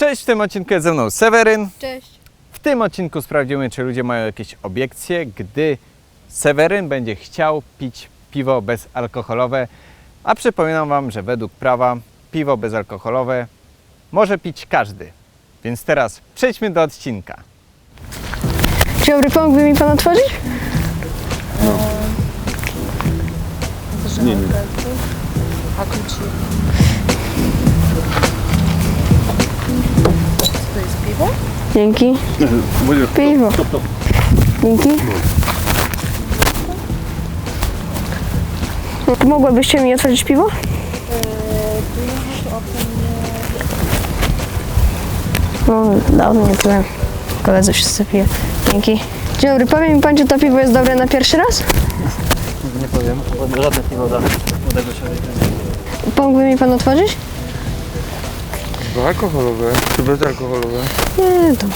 Cześć, w tym odcinku jest ze mną Seweryn. Cześć. W tym odcinku sprawdzimy, czy ludzie mają jakieś obiekcje, gdy Seweryn będzie chciał pić piwo bezalkoholowe. A przypominam Wam, że według prawa piwo bezalkoholowe może pić każdy. Więc teraz przejdźmy do odcinka. Dzień dobry, mógłby mi pan otworzyć? Nie, nie. A kluczy? Dzięki. Piwo. Dzięki. Mogłabyście mi otworzyć piwo? No, dawno nie piłem. Koledzy wszyscy piją. Dzięki. Dzień dobry, powie mi pan, czy to piwo jest dobre na pierwszy raz? Nie powiem, bo żadne piwo dla młodego człowieka. Mógłby mi pan otworzyć? To alkoholowe czy bezalkoholowe? Nie, to...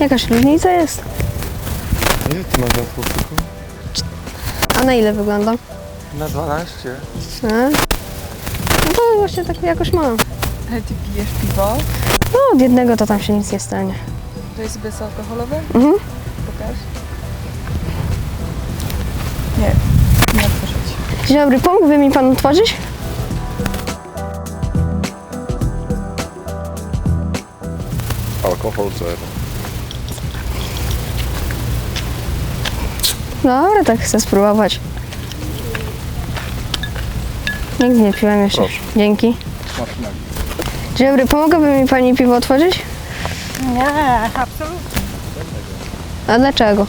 Jakaś różnica jest. Ile ty masz na chłopczyku? A na ile wygląda? Na 12. A? No to właśnie tak jakoś mam. Ale ty pijesz piwo? No, od jednego to tam się nic nie stanie. To jest bezalkoholowe? Mhm. Pokaż. Nie, nie otworzyć. Dzień dobry, pomógłby mi pan otworzyć? Alkohol zero. Dobra, tak chcę spróbować. Nigdy nie piłem jeszcze. Proszę. Dzięki. Dzień dobry, pomogłaby mi pani piwo otworzyć? Nie, absolutnie. A dlaczego?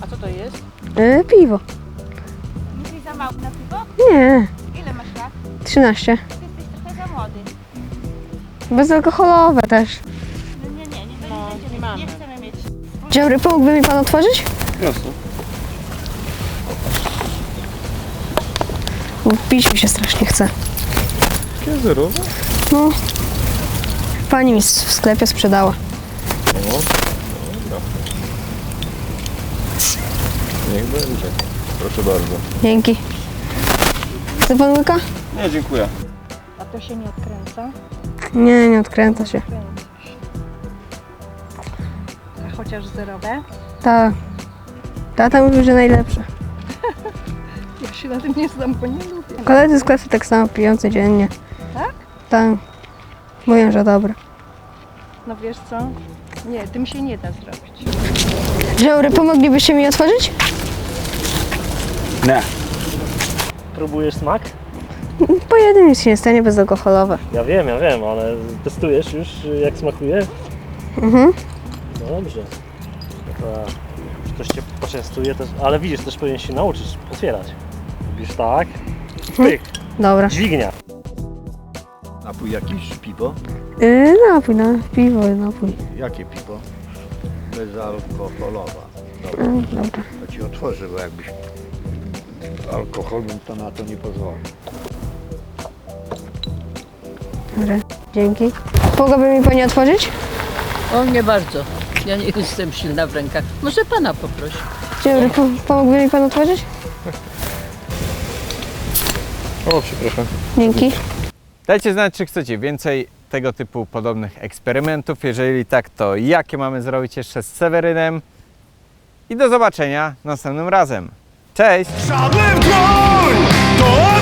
A co to jest? Yy, piwo. Jesteś za mały na piwo? Nie, Ile masz lat? 13. Ty jesteś trochę za młody. Bezalkoholowe też. No nie, nie, nie, nie, nie, będziemy, nie chcemy mieć. Dzień dobry, pomógłby mi pan otworzyć? Jasne. Bo pić mi się strasznie chce. Jakie zerowe? No. Pani mi s- w sklepie sprzedała. Niech będzie. Proszę bardzo. Dzięki. Chce pan łyka? Nie, dziękuję. A to się nie odkręca? Nie, nie odkręca się. A chociaż zerowe? Ta. Tata mówił, że najlepsze. Ja się na tym nie znam, bo nie lubię. Koledzy z klasy tak samo pijący dziennie. Tak? Tak. Mówią, że dobre. No wiesz co? Nie, tym się nie da zrobić. Dobry, pomoglibyście mi otworzyć? Nie. Próbujesz smak? Po jednym nic się nie stanie bezalkoholowe. Ja wiem, ja wiem, ale testujesz już jak smakuje? Mhm. No dobrze. To ktoś cię poczęstuje też, ale widzisz, też powinien się nauczyć otwierać. Robisz tak, pyk, Dobra. dźwignia. Napój jakiś, piwo? Yy, napój, no. Piwo, napój. Jakie piwo? Bezalkoholowa. Yy, Dobra, dobra. to ci otworzę, bo jakbyś alkohol bym to na to nie pozwolił. Dobra. Dzięki. Mogłaby mi pani otworzyć? O, nie bardzo. Ja nie jestem silna w rękach. Może pana poprosi. Dzień dobry, po, pomógłby mi pan otworzyć? O, przepraszam. Dzięki. Dajcie znać, czy chcecie więcej tego typu podobnych eksperymentów. Jeżeli tak, to jakie mamy zrobić jeszcze z Sewerynem. I do zobaczenia następnym razem. Cześć! To